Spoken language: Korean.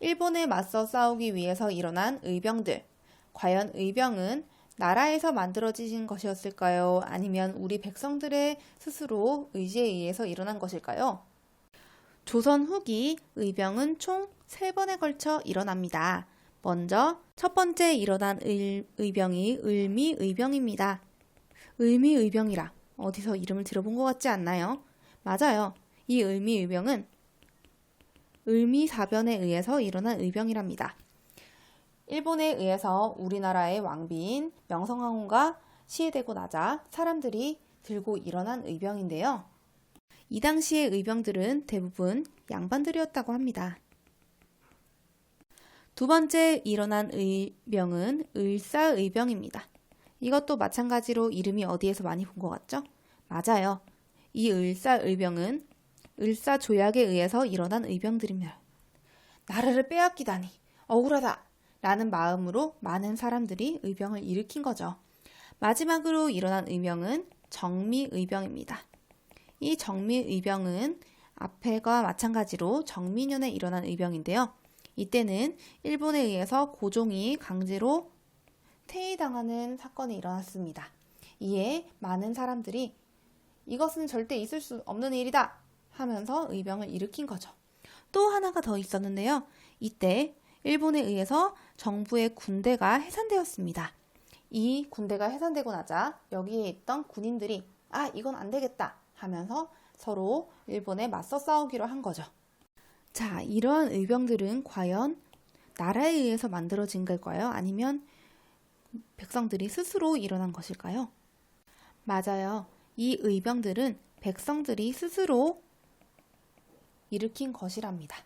일본에 맞서 싸우기 위해서 일어난 의병들. 과연 의병은 나라에서 만들어진 것이었을까요? 아니면 우리 백성들의 스스로 의지에 의해서 일어난 것일까요? 조선 후기 의병은 총 3번에 걸쳐 일어납니다. 먼저 첫 번째 일어난 의, 의병이 을미 의병입니다. 을미 의병이라 어디서 이름을 들어본 것 같지 않나요? 맞아요. 이 을미 의병은 을미 사변에 의해서 일어난 의병이랍니다. 일본에 의해서 우리나라의 왕비인 명성황후가 시해되고 나자 사람들이 들고 일어난 의병인데요. 이 당시의 의병들은 대부분 양반들이었다고 합니다. 두 번째 일어난 의병은 을사의병입니다. 이것도 마찬가지로 이름이 어디에서 많이 본 것 같죠? 맞아요. 이 을사의병은 을사조약에 의해서 일어난 의병들입니다. 나라를 빼앗기다니 억울하다 라는 마음으로 많은 사람들이 의병을 일으킨 거죠. 마지막으로 일어난 의병은 정미의병입니다. 이 정미의병은 앞에가 마찬가지로 정민년에 일어난 의병인데요. 이때는 일본에 의해서 고종이 강제로 퇴위당하는 사건이 일어났습니다. 이에 많은 사람들이 이것은 절대 있을 수 없는 일이다 하면서 의병을 일으킨 거죠. 또 하나가 더 있었는데요. 이때 일본에 의해서 정부의 군대가 해산되었습니다. 이 군대가 해산되고 나자 여기에 있던 군인들이 아, 이건 안 되겠다 하면서 서로 일본에 맞서 싸우기로 한 거죠. 자, 이러한 의병들은 과연 나라에 의해서 만들어진 걸까요? 아니면 백성들이 스스로 일어난 것일까요? 맞아요. 이 의병들은 백성들이 스스로 일으킨 것이랍니다.